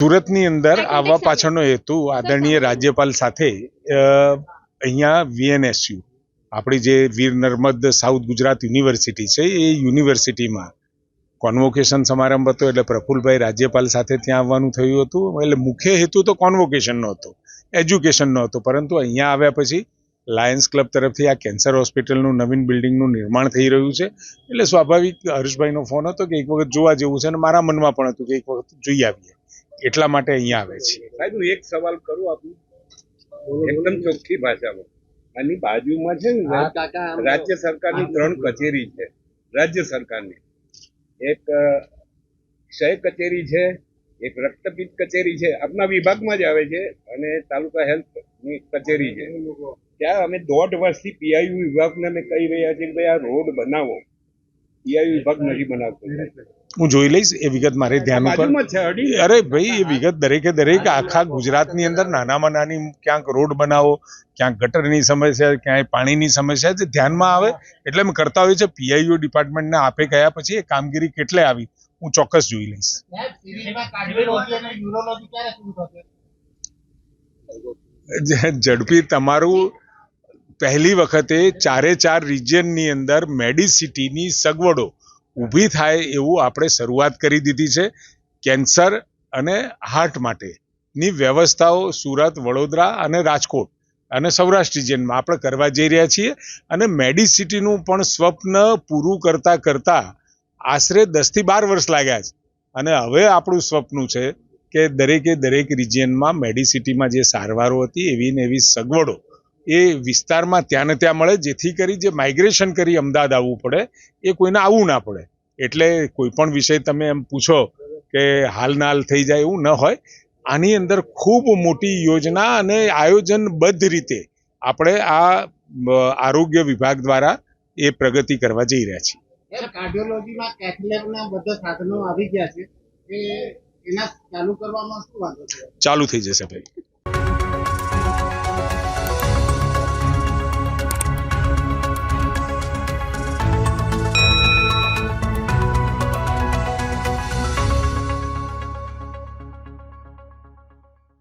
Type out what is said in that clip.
સુરતની અંદર આવવા પાછળનો હેતુ આદરણીય રાજ્યપાલ સાથે અહીંયા વીએનએસયુ આપણી જે વીર નર્મદ સાઉથ ગુજરાત યુનિવર્સિટી છે એ યુનિવર્સિટીમાં કોન્વોકેશન સમારંભ હતો એટલે પ્રફુલભાઈ રાજ્યપાલ સાથે ત્યાં આવવાનું થયું હતું. એટલે મુખ્ય હેતુ તો કોન્વોકેશનનો હતો એજ્યુકેશનનો હતો. પરંતુ અહીંયા આવ્યા પછી લાયન્સ ક્લબ તરફથી આ કેન્સર હોસ્પિટલનું નવીન બિલ્ડિંગનું નિર્માણ થઈ રહ્યું છે. એટલે સ્વાભાવિક હર્ષભાઈનો ફોન હતો કે એક વખત જોવા જેવું છે અને મારા મનમાં પણ હતું કે એક વખત જોઈ આવીએ. એટલા માટે અહીંયા આવે છે. સાહેબ હું એક સવાલ કરું આપનું એકદમ ચોખ્ખી ભાષામાં. આની બાજુમાં છે ને રાજ્ય સરકારની ત્રણ કચેરી છે. રાજ્ય સરકારની. એક ક્ષય કચેરી છે એક રક્તપિત કચેરી છે. આપના વિભાગમાં જ આવે છે અને તાલુકા હેલ્થની કચેરી છે. ત્યાં અમે દોઢ વર્ષથી પીઆઈયુ વિભાગને અમે કહી રહ્યા છીએ કે ભાઈ આ રોડ બનાવો. પીઆઈયુ વિભાગ નથી બનાવતો. હું જોઈ લઈશ એ વિગત મારે ધ્યાન ઉપર. અરે ભાઈ એ વિગત દરેકે દરેક આખા ગુજરાતની અંદર નાનામાં નાની ક્યાંક રોડ બનાવો ક્યાંક ગટરની સમસ્યા ક્યાંય પાણીની સમસ્યા જે ધ્યાનમાં આવે એટલે અમે કરતા હોઈએ છીએ પીઆઈયુ ડિપાર્ટમેન્ટને આપે ગયા પછી એ કામગીરી કેટલે આવી હું ચોક્કસ જોઈ લઈશ. ઝડપી તમારું પહેલી વખતે ચારે ચાર રિજિયનની અંદર મેડિસિટીની સગવડો ઊભી થાય એવું આપણે શરૂઆત કરી દીધી છે કેન્સર અને હાર્ટ માટેની વ્યવસ્થાઓ સુરત, વડોદરા અને રાજકોટ અને સૌરાષ્ટ્ર રિજિયનમાં આપણે કરવા જઈ રહ્યા છીએ અને મેડિસિટીનું પણ સ્વપ્ન પૂરું કરતાં કરતાં આશરે દસથી બાર વર્ષ લાગ્યા છે. અને હવે આપણું સ્વપ્ન છે કે દરેકે દરેક રિજિયનમાં મેડિસિટીમાં જે સારવારો હતી એવી ને એવી સગવડો એ વિસ્તારમાં ત્યાં ને ત્યાં મળે જેથી કરી જે માઇગ્રેશન કરી અમદાવાદ આવવું પડે એ કોઈને આવવું ના પડે. એટલે કોઈ પણ વિષય તમે એમ પૂછો કે હાલના હાલ થઈ જાય એવું ન હોય આની અંદર ખૂબ મોટી યોજના અને આયોજનબદ્ધ રીતે આપણે આ આરોગ્ય વિભાગ દ્વારા એ પ્રગતિ કરવા જઈ રહ્યા છીએ. કાર્ડિયોલોજીમાં બધા સાધનો આવી ગયા છે. એ એના ચાલુ કરવામાં શું વાંધો છે? ચાલુ થઈ જશે ભાઈ.